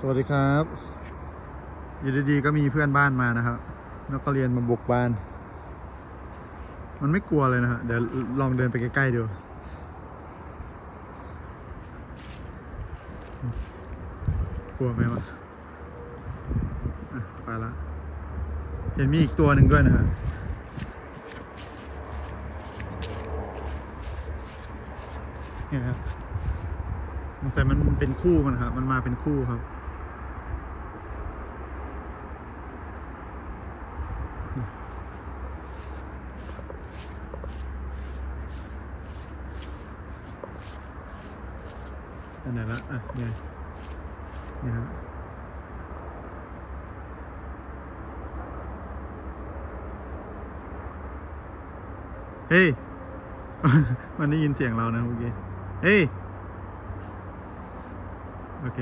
สวัสดีครับอยู่ดีๆก็มีเพื่อนบ้านมานะครับนักเรียนมาบุกบ้าน มันไม่กลัวเลยนะฮะเดี๋ยวลองเดินไปใกล้ๆดูกลัวไหมวะไปละเห็นมีอีกตัวหนึ่งด้วยนะฮะเนี่ยครับมันใส่มันเป็นคู่มันครับ มันมาเป็นคู่ครับ อันไหนละอะเนี่ยเนี่ยฮะเฮ้ย มันได้ยินเสียงเรานะเมื่อกี้เฮ้ย โอเค